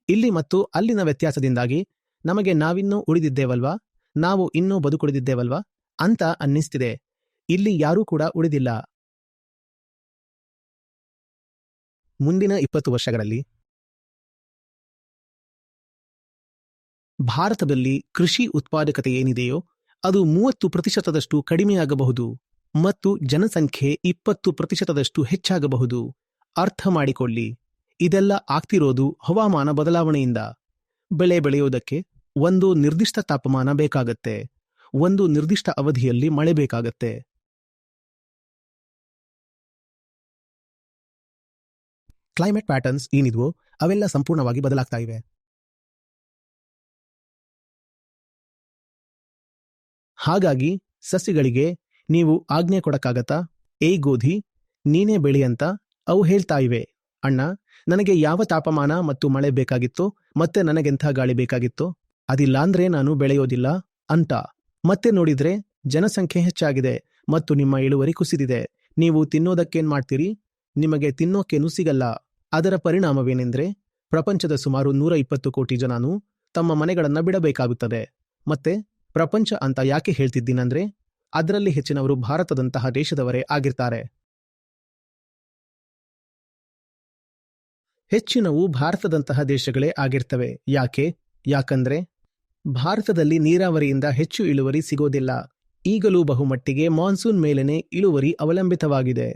ಇಲ್ಲಿ ಮತ್ತು ಅಲ್ಲಿನ ವ್ಯತ್ಯಾಸದಿಂದಾಗಿ ನಮಗೆ ನಾವಿನ್ನೂ ಉಳಿದಿದ್ದೇವಲ್ವಾ? ನಾವು ಇನ್ನೂ ಬದುಕುಳಿದಿದ್ದೇವಲ್ವಾ? ಅಂತ ಅನ್ನಿಸ್ತಿದೆ. ಇಲ್ಲಿ ಯಾರೂ ಕೂಡ ಉಳಿದಿಲ್ಲ. ಮುಂದಿನ ಇಪ್ಪತ್ತು ವರ್ಷಗಳಲ್ಲಿ ಭಾರತದಲ್ಲಿ ಕೃಷಿ ಉತ್ಪಾದಕತೆ ಏನಿದೆಯೋ ಅದು ಮೂವತ್ತು ಪ್ರತಿಶತದಷ್ಟು ಕಡಿಮೆಯಾಗಬಹುದು ಮತ್ತು ಜನಸಂಖ್ಯೆ ಇಪ್ಪತ್ತು ಪ್ರತಿಶತದಷ್ಟು ಹೆಚ್ಚಾಗಬಹುದು. ಅರ್ಥ ಮಾಡಿಕೊಳ್ಳಿ. ಇದೆಲ್ಲ ಆಗ್ತಿರೋದು ಹವಾಮಾನ ಬದಲಾವಣೆಯಿಂದ. ಬೆಳೆ ಬೆಳೆಯೋದಕ್ಕೆ ಒಂದು ನಿರ್ದಿಷ್ಟ ತಾಪಮಾನ ಬೇಕಾಗತ್ತೆ. ಒಂದು ನಿರ್ದಿಷ್ಟ ಅವಧಿಯಲ್ಲಿ ಮಳೆ ಬೇಕಾಗತ್ತೆ. ಕ್ಲೈಮೇಟ್ ಪ್ಯಾಟರ್ನ್ಸ್ ಏನಿದ್ವೋ ಅವೆಲ್ಲ ಸಂಪೂರ್ಣವಾಗಿ ಬದಲಾಗ್ತಾ ಇವೆ. ಹಾಗಾಗಿ ಸಸಿಗಳಿಗೆ ನೀವು ಆಜ್ಞೆ ಕೊಡಕ್ಕಾಗತ್ತಾ? ಏಯ್ ಗೋಧಿ, ನೀನೇ ಬೆಳಿ ಅಂತ ಅವು ಹೇಳ್ತಾ ಇವೆ. ಅಣ್ಣ, ನನಗೆ ಯಾವ ತಾಪಮಾನ ಮತ್ತು ಮಳೆ ಬೇಕಾಗಿತ್ತೋ, ಮತ್ತೆ ನನಗೆಂಥ ಗಾಳಿ ಬೇಕಾಗಿತ್ತೋ, ಅದಿಲ್ಲಾಂದ್ರೆ ನಾನು ಬೆಳೆಯೋದಿಲ್ಲ ಅಂತ. ಮತ್ತೆ ನೋಡಿದ್ರೆ ಜನಸಂಖ್ಯೆ ಹೆಚ್ಚಾಗಿದೆ ಮತ್ತು ನಿಮ್ಮ ಇಳುವರಿ ಕುಸಿದಿದೆ. ನೀವು ತಿನ್ನೋದಕ್ಕೇನ್ ಮಾಡ್ತೀರಿ? ನಿಮಗೆ ತಿನ್ನೋಕೇನು ಸಿಗಲ್ಲ. ಅದರ ಪರಿಣಾಮವೇನೆಂದ್ರೆ ಪ್ರಪಂಚದ ಸುಮಾರು ನೂರ ಇಪ್ಪತ್ತು ಕೋಟಿ ಜನನು ತಮ್ಮ ಮನೆಗಳನ್ನ ಬಿಡಬೇಕಾಗುತ್ತದೆ. ಮತ್ತೆ ಪ್ರಪಂಚ ಅಂತ ಯಾಕೆ ಹೇಳ್ತಿದ್ದೀನಂದ್ರೆ ಅದರಲ್ಲಿ ಹೆಚ್ಚಿನವರು ಭಾರತದಂತಹ ದೇಶದವರೇ ಆಗಿರ್ತಾರೆ. ಹೆಚ್ಚಿನವು ಭಾರತದಂತಹ ದೇಶಗಳೇ ಆಗಿರ್ತವೆ. ಯಾಕೆ? ಯಾಕಂದ್ರೆ ಭಾರತದಲ್ಲಿ ನೀರಾವರಿಯಿಂದ ಹೆಚ್ಚು ಇಳುವರಿ ಸಿಗೋದಿಲ್ಲ. ಈಗಲೂ ಬಹುಮಟ್ಟಿಗೆ ಮಾನ್ಸೂನ್ ಮೇಲೆನೆ ಇಳುವರಿ ಅವಲಂಬಿತವಾಗಿದೆ.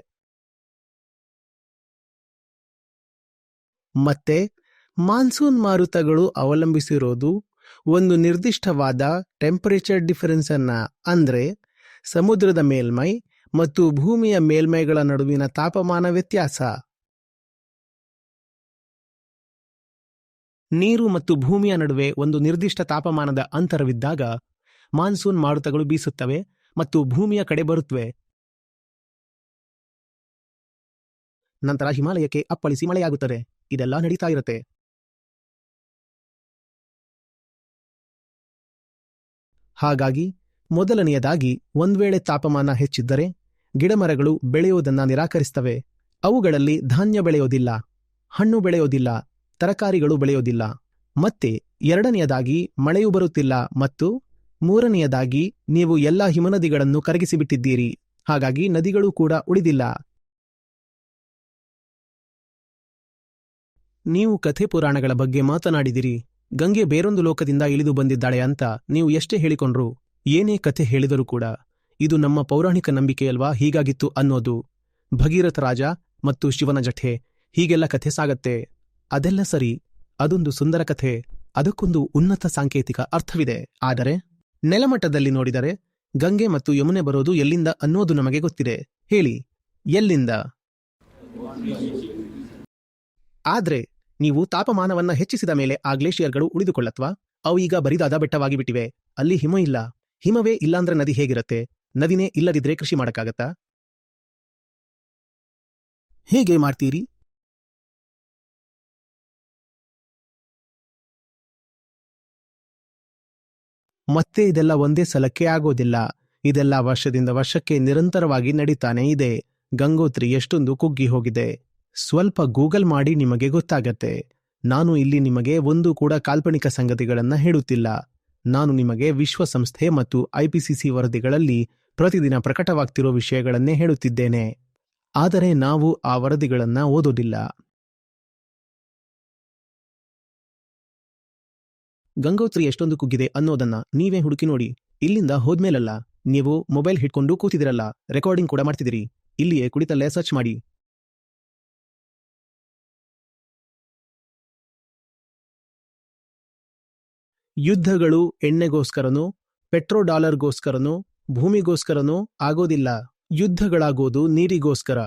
ಮತ್ತೆ ಮಾನ್ಸೂನ್ ಮಾರುತಗಳು ಅವಲಂಬಿಸಿರೋದು ಒಂದು ನಿರ್ದಿಷ್ಟವಾದ ಟೆಂಪರೇಚರ್ ಡಿಫರೆನ್ಸ್ ಅನ್ನ ಅಂದ್ರೆ ಸಮುದ್ರದ ಮೇಲ್ಮೈ ಮತ್ತು ಭೂಮಿಯ ಮೇಲ್ಮೈಗಳ ನಡುವಿನ ತಾಪಮಾನ ವ್ಯತ್ಯಾಸ. ನೀರು ಮತ್ತು ಭೂಮಿಯ ನಡುವೆ ಒಂದು ನಿರ್ದಿಷ್ಟ ತಾಪಮಾನದ ಅಂತರವಿದ್ದಾಗ ಮಾನ್ಸೂನ್ ಮಾರುತಗಳು ಬೀಸುತ್ತವೆ ಮತ್ತು ಭೂಮಿಯ ಕಡೆ ಬರುತ್ತವೆ. ನಂತರ ಹಿಮಾಲಯಕ್ಕೆ ಅಪ್ಪಳಿಸಿ ಮಳೆಯಾಗುತ್ತದೆ. ಇದೆಲ್ಲ ನಡೀತಾ ಇರುತ್ತೆ. ಹಾಗಾಗಿ ಮೊದಲನೆಯದಾಗಿ ಒಂದ್ವೇಳೆ ತಾಪಮಾನ ಹೆಚ್ಚಿದ್ದರೆ ಗಿಡಮರಗಳು ಬೆಳೆಯೋದನ್ನ ನಿರಾಕರಿಸ್ತವೆ. ಅವುಗಳಲ್ಲಿ ಧಾನ್ಯ ಬೆಳೆಯೋದಿಲ್ಲ, ಹಣ್ಣು ಬೆಳೆಯೋದಿಲ್ಲ, ತರಕಾರಿಗಳು ಬೆಳೆಯೋದಿಲ್ಲ. ಮತ್ತೆ ಎರಡನೆಯದಾಗಿ ಮಳೆಯು ಬರುತ್ತಿಲ್ಲ ಮತ್ತು ಮೂರನೆಯದಾಗಿ ನೀವು ಎಲ್ಲಾ ಹಿಮನದಿಗಳನ್ನು ಕರಗಿಸಿಬಿಟ್ಟಿದ್ದೀರಿ, ಹಾಗಾಗಿ ನದಿಗಳು ಕೂಡ ಉಳಿದಿಲ್ಲ. ನೀವು ಕಥೆ ಪುರಾಣಗಳ ಬಗ್ಗೆ ಮಾತನಾಡಿದಿರಿ. ಗಂಗೆ ಬೇರೊಂದು ಲೋಕದಿಂದ ಇಳಿದು ಬಂದಿದ್ದಾಳೆ ಅಂತ ನೀವು ಎಷ್ಟೇ ಹೇಳಿಕೊಂಡ್ರು ಏನೇ ಕಥೆ ಹೇಳಿದರೂ ಕೂಡ ಇದು ನಮ್ಮ ಪೌರಾಣಿಕ ನಂಬಿಕೆಯಲ್ವಾ ಹೀಗಾಗಿತ್ತು ಅನ್ನೋದು. ಭಗೀರಥ ರಾಜ ಮತ್ತು ಶಿವನ ಜಠೆ ಹೀಗೆಲ್ಲ ಕಥೆ ಸಾಗತ್ತೆ. ಅದೆಲ್ಲ ಸರಿ, ಅದೊಂದು ಸುಂದರ ಕಥೆ, ಅದಕ್ಕೊಂದು ಉನ್ನತ ಸಾಂಕೇತಿಕ ಅರ್ಥವಿದೆ. ಆದರೆ ನೆಲಮಟ್ಟದಲ್ಲಿ ನೋಡಿದರೆ ಗಂಗೆ ಮತ್ತು ಯಮುನೆ ಬರೋದು ಎಲ್ಲಿಂದ ಅನ್ನೋದು ನಮಗೆ ಗೊತ್ತಿದೆ. ಹೇಳಿ, ಎಲ್ಲಿಂದ? ಆದ್ರೆ ನೀವು ತಾಪಮಾನವನ್ನ ಹೆಚ್ಚಿಸಿದ ಮೇಲೆ ಆ ಗ್ಲೇಷಿಯರ್ಗಳು ಉಳಿದುಕೊಳ್ಳತ್ವಾ? ಅವು ಈಗ ಬರಿದಾದ ಬೆಟ್ಟವಾಗಿ ಬಿಟ್ಟಿವೆ. ಅಲ್ಲಿ ಹಿಮ ಇಲ್ಲ. ಹಿಮವೇ ಇಲ್ಲಾಂದ್ರೆ ನದಿ ಹೇಗಿರುತ್ತೆ? ನದಿನೇ ಇಲ್ಲದಿದ್ರೆ ಕೃಷಿ ಮಾಡಕ್ಕಾಗತ್ತಾ? ಹೇಗೆ ಮಾಡ್ತೀರಿ? ಮತ್ತೆ ಇದೆಲ್ಲ ಒಂದೇ ಸಲಕ್ಕೆ ಆಗೋದಿಲ್ಲ. ಇದೆಲ್ಲ ವರ್ಷದಿಂದ ವರ್ಷಕ್ಕೆ ನಿರಂತರವಾಗಿ ನಡೀತಾನೆ ಇದೆ. ಗಂಗೋತ್ರಿ ಎಷ್ಟೊಂದು ಕುಗ್ಗಿ ಹೋಗಿದೆ. ಸ್ವಲ್ಪ ಗೂಗಲ್ ಮಾಡಿ ನಿಮಗೆ ಗೊತ್ತಾಗತ್ತೆ. ನಾನು ಇಲ್ಲಿ ನಿಮಗೆ ಒಂದು ಕೂಡ ಕಾಲ್ಪನಿಕ ಸಂಗತಿಗಳನ್ನು ಹೇಳುತ್ತಿಲ್ಲ. ನಾನು ನಿಮಗೆ ವಿಶ್ವಸಂಸ್ಥೆ ಮತ್ತು ಐಪಿಸಿಸಿ ವರದಿಗಳಲ್ಲಿ ಪ್ರತಿದಿನ ಪ್ರಕಟವಾಗ್ತಿರೋ ವಿಷಯಗಳನ್ನೇ ಹೇಳುತ್ತಿದ್ದೇನೆ. ಆದರೆ ನಾವು ಆ ವರದಿಗಳನ್ನು ಓದೋದಿಲ್ಲ. ಗಂಗೋತ್ರಿ ಎಷ್ಟೊಂದು ಕುಗ್ಗಿದೆ ಅನ್ನೋದನ್ನ ನೀವೇ ಹುಡುಕಿ ನೋಡಿ. ಇಲ್ಲಿಂದ ಹೋದ್ಮೇಲಲ್ಲ, ನೀವು ಮೊಬೈಲ್ ಹಿಡ್ಕೊಂಡು ಕೂತಿದಿರಲ್ಲ ರೆಕಾರ್ಡಿಂಗ್ ಕೂಡ ಮಾಡ್ತಿದ್ದೀರಿ. ಇಲ್ಲಿಯೇ ಕುಳಿತಲ್ಲೇ ಸರ್ಚ್ ಮಾಡಿ. ಯುದ್ಧಗಳು ಎಣ್ಣೆಗೋಸ್ಕರನೋ ಪೆಟ್ರೋ ಡಾಲರ್ಗೋಸ್ಕರನೋ ಭೂಮಿಗೋಸ್ಕರನೋ ಆಗೋದಿಲ್ಲ. ಯುದ್ಧಗಳಾಗೋದು ನೀರಿಗೋಸ್ಕರ.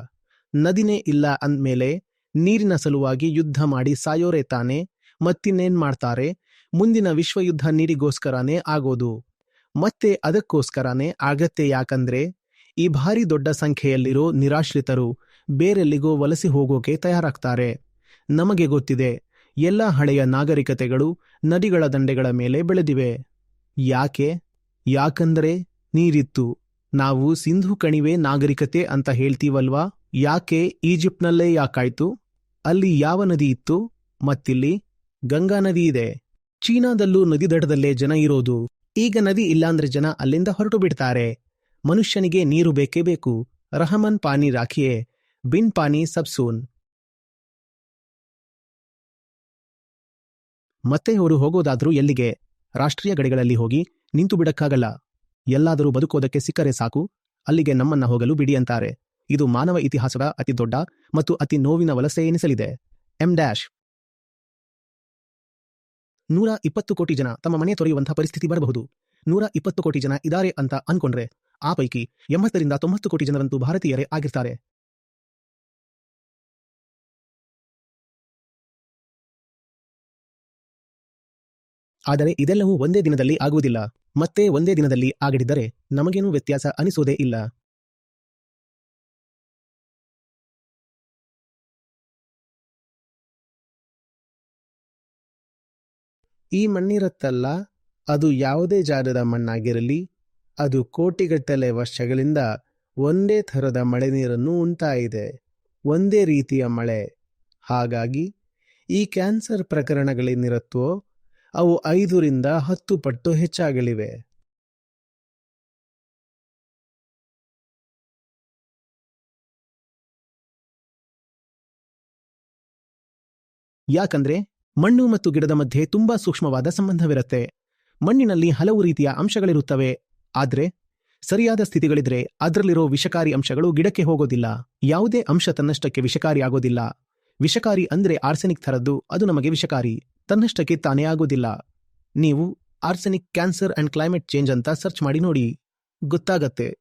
ನದಿನೇ ಇಲ್ಲ ಅಂದ್ಮೇಲೆ ನೀರಿನ ಸಲುವಾಗಿ ಯುದ್ಧ ಮಾಡಿ ಸಾಯೋರೆ ತಾನೆ, ಮತ್ತಿನ್ನೇನ್ ಮಾಡ್ತಾರೆ? ಮುಂದಿನ ವಿಶ್ವಯುದ್ಧ ನೀರಿಗೋಸ್ಕರನೇ ಆಗೋದು. ಮತ್ತೆ ಅದಕ್ಕೋಸ್ಕರನೇ ಆಗತ್ತೆ ಯಾಕಂದ್ರೆ, ಈ ಭಾರಿ ದೊಡ್ಡ ಸಂಖ್ಯೆಯಲ್ಲಿರೋ ನಿರಾಶ್ರಿತರು ಬೇರೆಲ್ಲಿಗೋ ವಲಸೆ ಹೋಗೋಕೆ ತಯಾರಾಗ್ತಾರೆ. ನಮಗೆ ಗೊತ್ತಿದೆ ಎಲ್ಲ ಹಳೆಯ ನಾಗರಿಕತೆಗಳು ನದಿಗಳ ದಂಡೆಗಳ ಮೇಲೆ ಬೆಳೆದಿವೆ. ಯಾಕೆ? ಯಾಕಂದರೆ ನೀರಿತ್ತು. ನಾವು ಸಿಂಧು ಕಣಿವೆ ನಾಗರಿಕತೆ ಅಂತ ಹೇಳ್ತೀವಲ್ವಾ? ಯಾಕೆ ಈಜಿಪ್ಟ್ನಲ್ಲೇ ಯಾಕಾಯ್ತು? ಅಲ್ಲಿ ಯಾವ ನದಿ ಇತ್ತು? ಮತ್ತಿಲ್ಲಿ? ಗಂಗಾ ನದಿ ಇದೆ. ಚೀನಾದಲ್ಲೂ ನದಿ ದಡದಲ್ಲೇ ಜನ ಇರೋದು. ಈಗ ನದಿ ಇಲ್ಲಾಂದ್ರೆ ಜನ ಅಲ್ಲಿಂದ ಹೊರಟು ಬಿಡ್ತಾರೆ. ಮನುಷ್ಯನಿಗೆ ನೀರು ಬೇಕೇ ಬೇಕು. ರಹಮನ್ ಪಾನಿ ರಾಖಿಯೇ. ಬಿನ್ ಪಾನಿ ಸಬ್ಸೂನ್. ಮತ್ತೆ ಅವರು ಹೋಗೋದಾದ್ರೂ ಎಲ್ಲಿಗೆ? ರಾಷ್ಟ್ರೀಯ ಗಡಿಗಳಲ್ಲಿ ಹೋಗಿ ನಿಂತು ಬಿಡಕ್ಕಾಗಲ್ಲ. ಎಲ್ಲಾದರೂ ಬದುಕೋದಕ್ಕೆ ಸಿಕ್ಕರೆ ಸಾಕು. ಅಲ್ಲಿಗೆ ನಮ್ಮನ್ನ ಹೋಗಲು ಬಿಡಿ ಅಂತಾರೆ. ಇದು ಮಾನವ ಇತಿಹಾಸದ ಅತಿ ದೊಡ್ಡ ಮತ್ತು ಅತಿ ನೋವಿನ ವಲಸೆ ಎನಿಸಲಿದೆ. M dash. ನೂರ ಇಪ್ಪತ್ತು ಕೋಟಿ ಜನ ತಮ್ಮ ಮನೆ ತೊರೆಯುವಂತಹ ಪರಿಸ್ಥಿತಿ ಬರಬಹುದು. ನೂರ ಇಪ್ಪತ್ತು ಕೋಟಿ ಜನ ಇದಾರೆ ಅಂತ ಅನ್ಕೊಂಡ್ರೆ, ಆ ಪೈಕಿ ಎಂಬತ್ತರಿಂದ ತೊಂಬತ್ತು ಕೋಟಿ ಜನರಂತೂ ಭಾರತೀಯರೇ ಆಗಿರ್ತಾರೆ. ಆದರೆ ಇದೆಲ್ಲವೂ ಒಂದೇ ದಿನದಲ್ಲಿ ಆಗುವುದಿಲ್ಲ. ಮತ್ತೆ ಒಂದೇ ದಿನದಲ್ಲಿ ಆಗದಿದ್ದರೆ ನಮಗೇನೂ ವ್ಯತ್ಯಾಸ ಅನಿಸುವುದೇ ಇಲ್ಲ. ಈ ಮಣ್ಣಿರುತ್ತಲ್ಲ, ಅದು ಯಾವುದೇ ಜಾಗದ ಮಣ್ಣಾಗಿರಲಿ, ಅದು ಕೋಟಿಗಟ್ಟಲೆ ವರ್ಷಗಳಿಂದ ಒಂದೇ ಥರದ ಮಳೆ ನೀರನ್ನು ಉಂಟಾಯಿದೆ, ಒಂದೇ ರೀತಿಯ ಮಳೆ. ಹಾಗಾಗಿ ಈ ಕ್ಯಾನ್ಸರ್ ಪ್ರಕರಣಗಳೇನಿರುತ್ತೋ ಅವು ಐದರಿಂದ ಹತ್ತು ಪಟ್ಟು ಹೆಚ್ಚಾಗಲಿವೆ. ಯಾಕಂದ್ರೆ ಮಣ್ಣು ಮತ್ತು ಗಿಡದ ಮಧ್ಯೆ ತುಂಬಾ ಸೂಕ್ಷ್ಮವಾದ ಸಂಬಂಧವಿರುತ್ತೆ. ಮಣ್ಣಿನಲ್ಲಿ ಹಲವು ರೀತಿಯ ಅಂಶಗಳಿರುತ್ತವೆ. ಆದ್ರೆ ಸರಿಯಾದ ಸ್ಥಿತಿಗಳಿದ್ರೆ ಅದರಲ್ಲಿರೋ ವಿಷಕಾರಿ ಅಂಶಗಳು ಗಿಡಕ್ಕೆ ಹೋಗೋದಿಲ್ಲ. ಯಾವುದೇ ಅಂಶ ತನ್ನಷ್ಟಕ್ಕೆ ವಿಷಕಾರಿ ಆಗೋದಿಲ್ಲ. ವಿಷಕಾರಿ ಅಂದ್ರೆ ಆರ್ಸೆನಿಕ್ ಥರದ್ದು, ಅದು ನಮಗೆ ವಿಷಕಾರಿ. ತನ್ನಷ್ಟಕ್ಕೆ ತಾನೇ ಆಗೋದಿಲ್ಲ ನೀವು arsenic cancer and climate change ಅಂತ ಸರ್ಚ್ ಮಾಡಿ ನೋಡಿ. ಗೊತ್ತಾಗತ್ತೆ.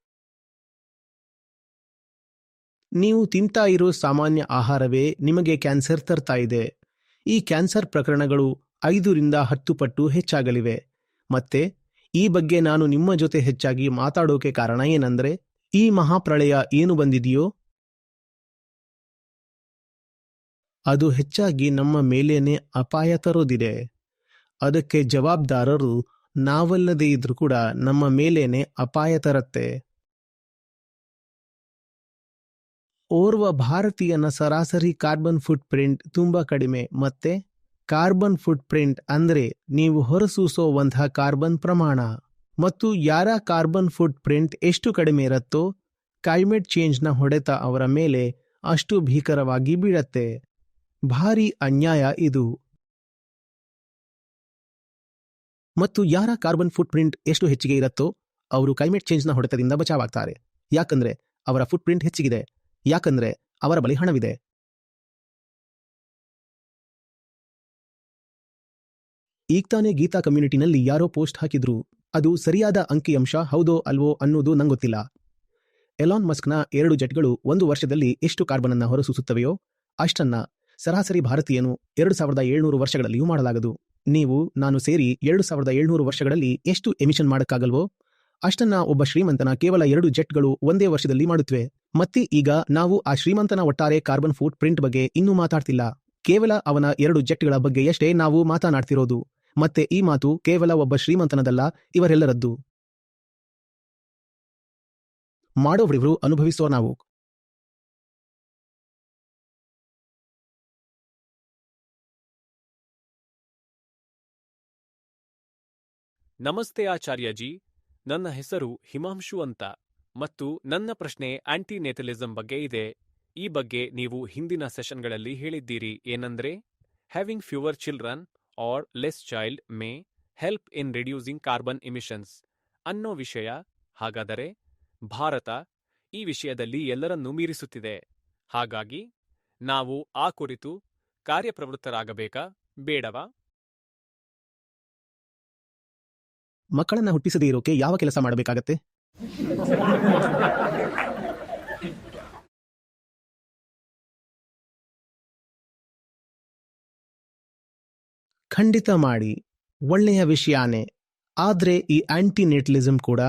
ನೀವು ತಿಂತಾ ಇರೋ ಸಾಮಾನ್ಯ ಆಹಾರವೇ ನಿಮಗೆ ಕ್ಯಾನ್ಸರ್ ತರ್ತಾ ಇದೆ. ಈ ಕ್ಯಾನ್ಸರ್ ಪ್ರಕರಣಗಳು ಐದರಿಂದ ಹತ್ತು ಪಟ್ಟು ಹೆಚ್ಚಾಗಲಿವೆ. ಮತ್ತೆ, ಈ ಬಗ್ಗೆ ನಾನು ನಿಮ್ಮ ಜೊತೆ ಹೆಚ್ಚಾಗಿ ಮಾತಾಡೋಕೆ ಕಾರಣ ಏನಂದ್ರೆ, ಈ ಮಹಾಪ್ರಳಯ ಏನು ಬಂದಿದೆಯೋ ಅದು ಹೆಚ್ಚಾಗಿ ನಮ್ಮ ಮೇಲೇನೆ ಅಪಾಯ ತರೋದಿದೆ. ಅದಕ್ಕೆ ಜವಾಬ್ದಾರರು ನಾವಲ್ಲದೇ ಇದ್ರೂ ಕೂಡ ನಮ್ಮ ಮೇಲೇನೆ ಅಪಾಯ ತರತ್ತೆ. ಓರ್ವ ಭಾರತೀಯನ ಸರಾಸರಿ ಕಾರ್ಬನ್ ಫುಟ್ ಪ್ರಿಂಟ್ ತುಂಬಾ ಕಡಿಮೆ, ಮತ್ತೆ ಕಾರ್ಬನ್ ಫುಟ್ ಪ್ರಿಂಟ್ ಅಂದ್ರೆ ನೀವು ಹೊರಸೂಸುವಂತಹ ಕಾರ್ಬನ್ ಪ್ರಮಾಣ. ಮತ್ತು ಯಾರ ಕಾರ್ಬನ್ ಫುಟ್ ಪ್ರಿಂಟ್ ಎಷ್ಟು ಕಡಿಮೆ ಇರುತ್ತೋ, ಕ್ಲೈಮೇಟ್ ಚೇಂಜ್ನ ಹೊಡೆತ ಅವರ ಮೇಲೆ ಅಷ್ಟು ಭೀಕರವಾಗಿ ಬೀಳತ್ತೆ. ಭಾರಿ ಅನ್ಯಾಯ ಇದು. ಮತ್ತು ಯಾರ ಕಾರ್ಬನ್ ಫುಟ್ ಪ್ರಿಂಟ್ ಎಷ್ಟು ಹೆಚ್ಚಿಗೆ ಇರುತ್ತೋ, ಅವರು ಕ್ಲೈಮೇಟ್ ಚೇಂಜ್ನ ಹೊಡೆತದಿಂದ ಬಚಾವಾಗ್ತಾರೆ. ಯಾಕಂದ್ರೆ, ಅವರ ಫುಟ್ ಪ್ರಿಂಟ್ ಹೆಚ್ಚಿಗಿದೆ. ಯಾಕಂದ್ರೆ, ಅವರ ಬಳಿ ಹಣವಿದೆ. ಈಗ ತಾನೇ ಗೀತಾ ಕಮ್ಯುನಿಟಿನಲ್ಲಿ ಯಾರೋ ಪೋಸ್ಟ್ ಹಾಕಿದ್ರು. ಅದು ಸರಿಯಾದ ಅಂಕಿಅಂಶ ಹೌದೋ ಅಲ್ವೋ ಅನ್ನೋದು ನಂಗೊತ್ತಿಲ್ಲ. ಎಲಾನ್ ಮಸ್ಕ್ನ ಎರಡು ಜೆಟ್ಗಳು ಒಂದು ವರ್ಷದಲ್ಲಿ ಎಷ್ಟು ಕಾರ್ಬನ್ ಅನ್ನ ಹೊರಸೂಸುತ್ತವೆಯೋ, ಅಷ್ಟನ್ನ ಸರಾಸರಿ ಭಾರತೀಯನು ಎರಡು ಸಾವಿರದ ಏಳ್ನೂರು ವರ್ಷಗಳಲ್ಲಿಯೂ ಮಾಡಲಾಗದು. ನೀವು, ನಾನು ಸೇರಿ ಎರಡು ಸಾವಿರದ ಏಳ್ನೂರು ವರ್ಷಗಳಲ್ಲಿ ಎಷ್ಟು ಎಮಿಷನ್ ಮಾಡಕ್ಕಾಗಲ್ವೋ? ಅಷ್ಟನ್ನ ಒಬ್ಬ ಶ್ರೀಮಂತನ ಕೇವಲ ಎರಡು ಜೆಟ್ಗಳು ಒಂದೇ ವರ್ಷದಲ್ಲಿ ಮಾಡುತ್ತವೆ ಮತ್ತೆ ಈಗ ನಾವು ಆ ಶ್ರೀಮಂತನ ಒಟ್ಟಾರೆ ಕಾರ್ಬನ್ ಫುಟ್ ಪ್ರಿಂಟ್ ಬಗ್ಗೆ ಇನ್ನೂ ಮಾತಾಡ್ತಿಲ್ಲ. ಕೇವಲ ಅವನ ಎರಡು ಜೆಟ್ಗಳ ಬಗ್ಗೆಯಷ್ಟೇ ನಾವು ಮಾತನಾಡ್ತಿರೋದು. ಮತ್ತೆ ಈ ಮಾತು ಕೇವಲ ಒಬ್ಬ ಶ್ರೀಮಂತನದಲ್ಲ, ಇವರೆಲ್ಲರದ್ದು. ಮಾಡೋವ್ರಿವ್ರು ಅನುಭವಿಸೋ ನಾವು. ನಮಸ್ತೆ ಆಚಾರ್ಯಜಿ, ನನ್ನ ಹೆಸರು ಹಿಮಾಂಶು ಅಂತ ಮತ್ತು ನನ್ನ ಪ್ರಶ್ನೆ ಆಂಟಿನೇಟಲಿಸಂ ಬಗ್ಗೆ ಇದೆ. ಈ ಬಗ್ಗೆ ನೀವು ಹಿಂದಿನ ಸೆಷನ್ಗಳಲ್ಲಿ ಹೇಳಿದ್ದೀರಿ, ಏನಂದ್ರೆ having fewer children or less child may help in reducing carbon emissions ಅನ್ನೋ ವಿಷಯ. ಹಾಗಾದರೆ, ಭಾರತ ಈ ವಿಷಯದಲ್ಲಿ ಎಲ್ಲರನ್ನೂ ಮೀರಿಸುತ್ತಿದೆ. ಹಾಗಾಗಿ, ನಾವು ಆ ಕುರಿತು ಕಾರ್ಯಪ್ರವೃತ್ತರಾಗಬೇಕಾ, ಬೇಡವಾ? ಮಕ್ಕಳನ್ನ ಹುಟ್ಟಿಸದೇ ಇರೋಕೆ ಯಾವ ಕೆಲಸ ಮಾಡಬೇಕಾಗತ್ತೆ? ಖಂಡಿತ ಮಾಡಿ. ಒಳ್ಳೆಯ ವಿಷಯಾನೇ. ಆದ್ರೆ ಈ ಆಂಟಿನೇಟಲಿಸಂ ಕೂಡ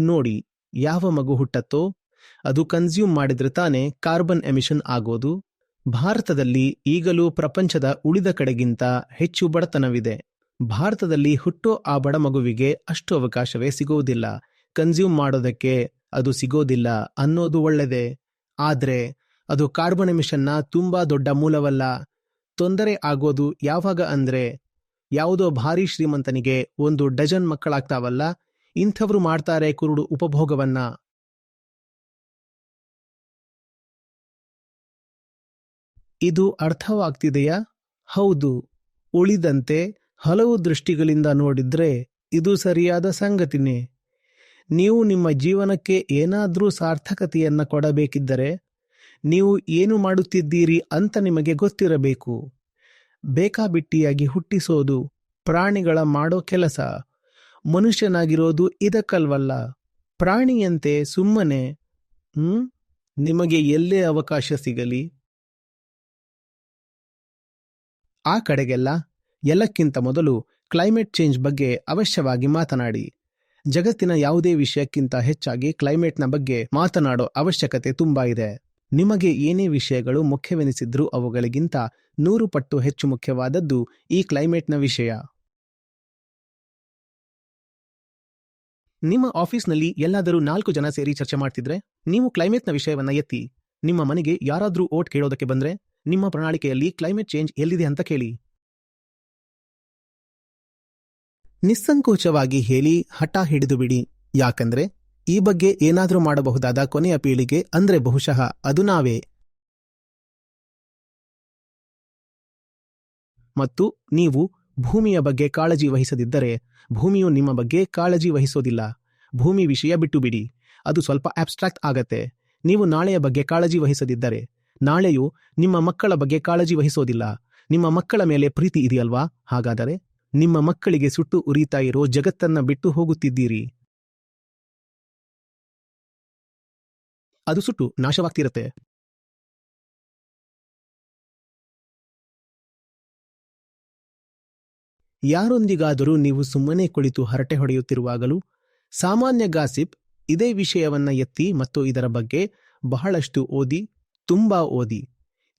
ನೋಡಿ ಯಾವ ಮಗು ಹುಟ್ಟತ್ತೋ, ಅದು ಕನ್ಸ್ಯೂಮ್ ಮಾಡಿದ್ರೆ ತಾನೇ ಕಾರ್ಬನ್ ಎಮಿಷನ್ ಆಗೋದು. ಭಾರತದಲ್ಲಿ ಈಗಲೂ ಪ್ರಪಂಚದ ಉಳಿದ ಕಡೆಗಿಂತ ಹೆಚ್ಚು ಬಡತನವಿದೆ. ಭಾರತದಲ್ಲಿ ಹುಟ್ಟೋ ಆ ಬಡ ಮಗುವಿಗೆ ಅಷ್ಟು ಅವಕಾಶವೇ ಸಿಗೋದಿಲ್ಲ ಕನ್ಸ್ಯೂಮ್ ಮಾಡೋದಕ್ಕೆ ಅದು ಸಿಗೋದಿಲ್ಲ ಅನ್ನೋದು ಒಳ್ಳೆದೇ. ಆದ್ರೆ ಅದು ಕಾರ್ಬನ್ ಎಮಿಷನ್ನ ತುಂಬಾ ದೊಡ್ಡ ಮೂಲವಲ್ಲ. ತೊಂದರೆ ಆಗೋದು ಯಾವಾಗ ಅಂದ್ರೆ ಯಾವುದೋ ಭಾರಿ ಶ್ರೀಮಂತನಿಗೆ ಒಂದು ಡಜನ್ ಮಕ್ಕಳಾಗ್ತಾವಲ್ಲ, ಇಂಥವ್ರು ಮಾಡ್ತಾರೆ ಕುರುಡು ಉಪಭೋಗವನ್ನ. ಇದು ಅರ್ಥವಾಗ್ತಿದೆಯಾ? ಹೌದು. ಉಳಿದಂತೆ ಹಲವು ದೃಷ್ಟಿಗಳಿಂದ ನೋಡಿದ್ರೆ ಇದು ಸರಿಯಾದ ಸಂಗತಿನೇ. ನೀವು ನಿಮ್ಮ ಜೀವನಕ್ಕೆ ಏನಾದರೂ ಸಾರ್ಥಕತೆಯನ್ನು ಕೊಡಬೇಕಿದ್ದರೆ ನೀವು ಏನು ಮಾಡುತ್ತಿದ್ದೀರಿ ಅಂತ ನಿಮಗೆ ಗೊತ್ತಿರಬೇಕು. ಬೇಕಾಬಿಟ್ಟಿಯಾಗಿ ಹುಟ್ಟಿಸೋದು ಪ್ರಾಣಿಗಳ ಮಾಡೋ ಕೆಲಸ. ಮನುಷ್ಯನಾಗಿರೋದು ಇದಕ್ಕಲ್ವಲ್ಲ. ಪ್ರಾಣಿಯಂತೆ ಸುಮ್ಮನೆ, ಹ್ಮ್? ನಿಮಗೆ ಎಲ್ಲೇ ಅವಕಾಶ ಸಿಗಲಿ? ಆ ಕಡೆಗೆಲ್ಲ ಎಲ್ಲಕ್ಕಿಂತ ಮೊದಲು ಕ್ಲೈಮೇಟ್ ಚೇಂಜ್ ಬಗ್ಗೆ ಅವಶ್ಯವಾಗಿ ಮಾತನಾಡಿ. ಜಗತ್ತಿನ ಯಾವುದೇ ವಿಷಯಕ್ಕಿಂತ ಹೆಚ್ಚಾಗಿ ಕ್ಲೈಮೇಟ್ನ ಬಗ್ಗೆ ಮಾತನಾಡೋ ಅವಶ್ಯಕತೆ ತುಂಬಾ ಇದೆ. ನಿಮಗೆ ಏನೇ ವಿಷಯಗಳು ಮುಖ್ಯವೆನಿಸಿದ್ರೂ ಅವುಗಳಿಗಿಂತ ನೂರು ಪಟ್ಟು ಹೆಚ್ಚು ಮುಖ್ಯವಾದದ್ದು ಈ ಕ್ಲೈಮೇಟ್ನ ವಿಷಯ. ನಿಮ್ಮ ಆಫೀಸ್ನಲ್ಲಿ ಎಲ್ಲಾದರೂ ನಾಲ್ಕು ಜನ ಸೇರಿ ಚರ್ಚೆ ಮಾಡ್ತಿದ್ರೆ? ನೀವು ಕ್ಲೈಮೇಟ್ನ ವಿಷಯವನ್ನ ಎತ್ತಿ. ನಿಮ್ಮ ಮನೆಗೆ ಯಾರಾದರೂ ಓಟ್ ಕೇಳೋದಕ್ಕೆ ಬಂದ್ರೆ? ನಿಮ್ಮ ಪ್ರಣಾಳಿಕೆಯಲ್ಲಿ ಕ್ಲೈಮೇಟ್ ಚೇಂಜ್ ಎಲ್ಲಿದೆ ಅಂತ ಕೇಳಿ. ನಿಸ್ಸಂಕೋಚವಾಗಿ ಹೇಳಿ ಹಠ ಹಿಡಿದು ಬಿಡಿ. ಯಾಕಂದ್ರೆ ಈ ಬಗ್ಗೆ ಏನಾದರೂ ಮಾಡಬಹುದಾದ ಕೊನೆಯ ಪೀಳಿಗೆ ಅಂದ್ರೆ ಬಹುಶಃ ಅದು ನಾವೇ. ಮತ್ತು ನೀವು ಭೂಮಿಯ ಬಗ್ಗೆ ಕಾಳಜಿ ವಹಿಸದಿದ್ದರೆ ಭೂಮಿಯು ನಿಮ್ಮ ಬಗ್ಗೆ ಕಾಳಜಿ ವಹಿಸೋದಿಲ್ಲ. ಭೂಮಿ ವಿಷಯ ಬಿಟ್ಟು ಬಿಡಿ. ಅದು ಸ್ವಲ್ಪ ಆಬ್ಸ್ಟ್ರಾಕ್ಟ್ ಆಗತ್ತೆ. ನೀವು ನಾಳೆಯ ಬಗ್ಗೆ ಕಾಳಜಿ ವಹಿಸದಿದ್ದರೆ ನಾಳೆಯು ನಿಮ್ಮ ಮಕ್ಕಳ ಬಗ್ಗೆ ಕಾಳಜಿ ವಹಿಸೋದಿಲ್ಲ. ನಿಮ್ಮ ಮಕ್ಕಳ ಮೇಲೆ ಪ್ರೀತಿ ಇದೆಯಲ್ವಾ? ಹಾಗಾದರೆ ನಿಮ್ಮ ಮಕ್ಕಳಿಗೆ ಸುಟ್ಟು ಉರಿತಾ ಇರೋ ಜಗತ್ತನ್ನ ಬಿಟ್ಟು ಹೋಗುತ್ತಿದ್ದೀರಿ. ಅದು ಸುಟ್ಟು ನಾಶವಾಗ್ತಿರತ್ತೆ. ಯಾರೊಂದಿಗಾದರೂ ನೀವು ಸುಮ್ಮನೆ ಕುಳಿತು ಹರಟೆ ಹೊಡೆಯುತ್ತಿರುವಾಗಲೂ ಸಾಮಾನ್ಯ ಗಾಸಿಪ್ ಇದೇ ವಿಷಯವನ್ನ ಎತ್ತಿ ಮತ್ತು ಇದರ ಬಗ್ಗೆ ಬಹಳಷ್ಟು ಓದಿ, ತುಂಬಾ ಓದಿ.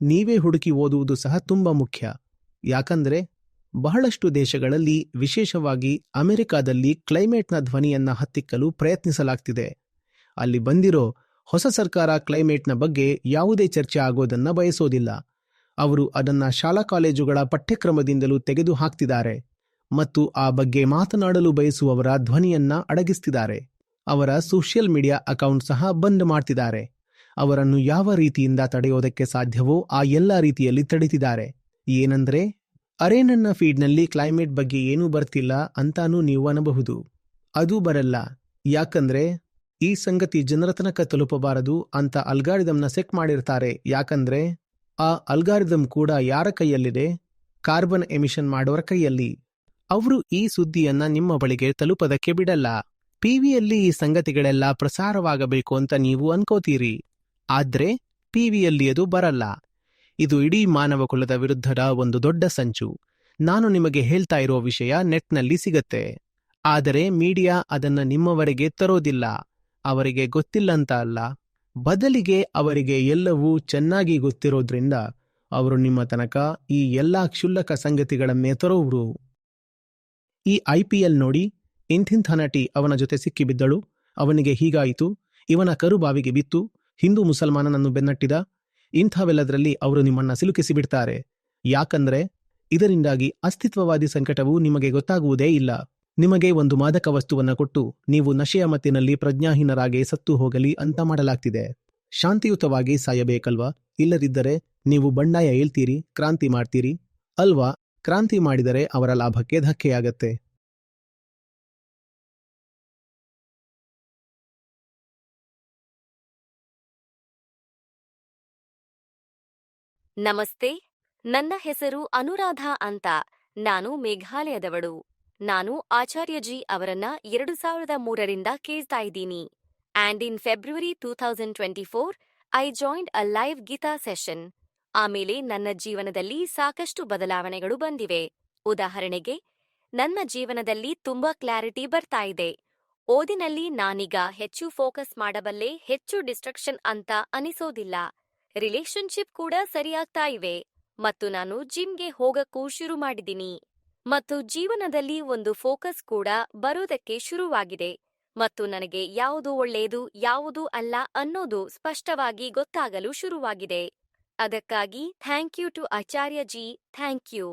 ನೀವೇ ಹುಡುಕಿ ಓದುವುದು ಸಹ ತುಂಬಾ ಮುಖ್ಯ. ಯಾಕಂದ್ರೆ ಬಹಳಷ್ಟು ದೇಶಗಳಲ್ಲಿ, ವಿಶೇಷವಾಗಿ ಅಮೆರಿಕಾದಲ್ಲಿ ಕ್ಲೈಮೇಟ್ನ ಧ್ವನಿಯನ್ನ ಹತ್ತಿಕ್ಕಲು ಪ್ರಯತ್ನಿಸಲಾಗ್ತಿದೆ. ಅಲ್ಲಿ ಬಂದಿರೋ ಹೊಸ ಸರ್ಕಾರ ಕ್ಲೈಮೇಟ್ನ ಬಗ್ಗೆ ಯಾವುದೇ ಚರ್ಚೆ ಆಗೋದನ್ನ ಬಯಸೋದಿಲ್ಲ. ಅವರು ಅದನ್ನ ಶಾಲಾ ಕಾಲೇಜುಗಳ ಪಠ್ಯಕ್ರಮದಿಂದಲೂ ತೆಗೆದು ಹಾಕ್ತಿದ್ದಾರೆ ಮತ್ತು ಆ ಬಗ್ಗೆ ಮಾತನಾಡಲು ಬಯಸುವವರ ಧ್ವನಿಯನ್ನ ಅಡಗಿಸ್ತಿದ್ದಾರೆ. ಅವರ ಸೋಷಿಯಲ್ ಮೀಡಿಯಾ ಅಕೌಂಟ್ ಸಹ ಬಂದ್ ಮಾಡ್ತಿದ್ದಾರೆ. ಅವರನ್ನು ಯಾವ ರೀತಿಯಿಂದ ತಡೆಯೋದಕ್ಕೆ ಸಾಧ್ಯವೋ ಆ ಎಲ್ಲ ರೀತಿಯಲ್ಲಿ ತಡೆತಿದ್ದಾರೆ. ಏನಂದ್ರೆ ಅರೆ ನನ್ನ ಫೀಡ್ನಲ್ಲಿ ಕ್ಲೈಮೇಟ್ ಬಗ್ಗೆ ಏನೂ ಬರ್ತಿಲ್ಲ ಅಂತಾನೂ ನೀವು ಅನ್ನಬಹುದು. ಅದು ಬರಲ್ಲ. ಯಾಕಂದ್ರೆ, ಈ ಸಂಗತಿ ಜನರ ತನಕ ತಲುಪಬಾರದು ಅಂತ ಅಲ್ಗಾರಿದಮ್ನ ಸೆಟ್ ಮಾಡಿರ್ತಾರೆ. ಯಾಕಂದ್ರೆ, ಆ ಅಲ್ಗಾರಿದಮ್ ಕೂಡ ಯಾರ ಕೈಯಲ್ಲಿದೆ? ಕಾರ್ಬನ್ ಎಮಿಷನ್ ಮಾಡೋರ ಕೈಯಲ್ಲಿ. ಅವರು ಈ ಸುದ್ದಿಯನ್ನ ನಿಮ್ಮ ಬಳಿಗೆ ತಲುಪದಕ್ಕೆ ಬಿಡಲ್ಲ. ಪಿವಿಯಲ್ಲಿ ಈ ಸಂಗತಿಗಳೆಲ್ಲ ಪ್ರಸಾರವಾಗಬೇಕು ಅಂತ ನೀವು ಅನ್ಕೋತೀರಿ. ಆದ್ರೆ, ಪಿವಿಯಲ್ಲಿ ಅದು ಬರಲ್ಲ. ಇದು ಇಡೀ ಮಾನವ ಕುಲದ ವಿರುದ್ಧದ ಒಂದು ದೊಡ್ಡ ಸಂಚು. ನಾನು ನಿಮಗೆ ಹೇಳ್ತಾ ಇರೋ ವಿಷಯ ನೆಟ್ನಲ್ಲಿ ಸಿಗತ್ತೆ. ಆದರೆ ಮೀಡಿಯಾ ಅದನ್ನ ನಿಮ್ಮವರೆಗೆ ತರೋದಿಲ್ಲ. ಅವರಿಗೆ ಗೊತ್ತಿಲ್ಲಂತ ಅಲ್ಲ. ಬದಲಿಗೆ ಅವರಿಗೆ ಎಲ್ಲವೂ ಚೆನ್ನಾಗಿ ಗೊತ್ತಿರೋದ್ರಿಂದ ಅವರು ನಿಮ್ಮ ತನಕ ಈ ಎಲ್ಲಾ ಕ್ಷುಲ್ಲಕ ಸಂಗತಿಗಳನ್ನೇ ತರೋವ್ರು. ಈ ಐ ನೋಡಿ ಇಂಥಿಂಥ ನಟಿ ಅವನ ಜೊತೆ ಸಿಕ್ಕಿಬಿದ್ದಳು. ಅವನಿಗೆ ಹೀಗಾಯಿತು. ಇವನ ಕರುಬಾವಿಗೆ ಬಿತ್ತು. ಹಿಂದೂ ಮುಸಲ್ಮಾನನನ್ನು ಬೆನ್ನಟ್ಟಿದ. ಇಂಥವೆಲ್ಲದರಲ್ಲಿ ಅವರು ನಿಮ್ಮನ್ನ ಸಿಲುಕಿಸಿ ಬಿಡ್ತಾರೆ ಯಾಕಂದ್ರೆ ಇದರಿಂದಾಗಿ ಅಸ್ತಿತ್ವವಾದಿ ಸಂಕಟವು ನಿಮಗೆ ಗೊತ್ತಾಗುವುದೇ ಇಲ್ಲ. ನಿಮಗೆ ಒಂದು ಮಾದಕ ವಸ್ತುವನ್ನ ಕೊಟ್ಟು ನೀವು ನಶೆಯ ಮತ್ತಿನಲ್ಲಿ ಪ್ರಜ್ಞಾಹೀನರಾಗಿ ಸತ್ತು ಹೋಗಲಿ ಅಂತ ಮಾಡಲಾಗ್ತಿದೆ. ಶಾಂತಿಯುತವಾಗಿ ಸಾಯಬೇಕಲ್ವಾ? ಇಲ್ಲದಿದ್ದರೆ ನೀವು ಬಂಡಾಯ ಏಳ್ತೀರಿ ಕ್ರಾಂತಿ ಮಾಡ್ತೀರಿ. ಅಲ್ವಾ? ಕ್ರಾಂತಿ ಮಾಡಿದರೆ ಅವರ ಲಾಭಕ್ಕೆ ಧಕ್ಕೆಯಾಗತ್ತೆ. ನಮಸ್ತೆ, ನನ್ನ ಹೆಸರು ಅನುರಾಧ ಅಂತ. ನಾನು ಮೇಘಾಲಯದವಳು. ನಾನು ಆಚಾರ್ಯಜಿ ಅವರನ್ನ ಎರಡು ಸಾವಿರದ ಮೂರರಿಂದ ಕೇಳ್ತಾ ಇದ್ದೀನಿ. And in February two thousand twenty four, I joined a live Gita session. ಆಮೇಲೆ ನನ್ನ ಜೀವನದಲ್ಲಿ ಸಾಕಷ್ಟು ಬದಲಾವಣೆಗಳು ಬಂದಿವೆ. ಉದಾಹರಣೆಗೆ, ನನ್ನ ಜೀವನದಲ್ಲಿ ತುಂಬಾ ಕ್ಲಾರಿಟಿ ಬರ್ತಾ ಇದೆ. ಓದಿನಲ್ಲಿ ನಾನೀಗ ಹೆಚ್ಚು ಫೋಕಸ್ ಮಾಡಬಲ್ಲೆ ಹೆಚ್ಚು ಡಿಸ್ಟ್ರಕ್ಷನ್ ಅಂತ ಅನಿಸೋದಿಲ್ಲ. ರಿಲೇಶನ್ಶಿಪ್ ಕೂಡ ಸರಿಯಾಗ್ತಾ ಇವೆ ಮತ್ತು ನಾನು ಜಿಮ್ಗೆ ಹೋಗಕ್ಕೂ ಶುರು ಮಾಡಿದ್ದೀನಿ ಮತ್ತು ಜೀವನದಲ್ಲಿ ಒಂದು ಫೋಕಸ್ ಕೂಡ ಬರೋದಕ್ಕೆ ಶುರುವಾಗಿದೆ ಮತ್ತು ನನಗೆ ಯಾವುದು ಒಳ್ಳೆಯದು ಯಾವುದು ಅಲ್ಲ ಅನ್ನೋದು ಸ್ಪಷ್ಟವಾಗಿ ಗೊತ್ತಾಗಲು ಶುರುವಾಗಿದೆ. ಅದಕ್ಕಾಗಿ thank you to Acharya ji, thank you.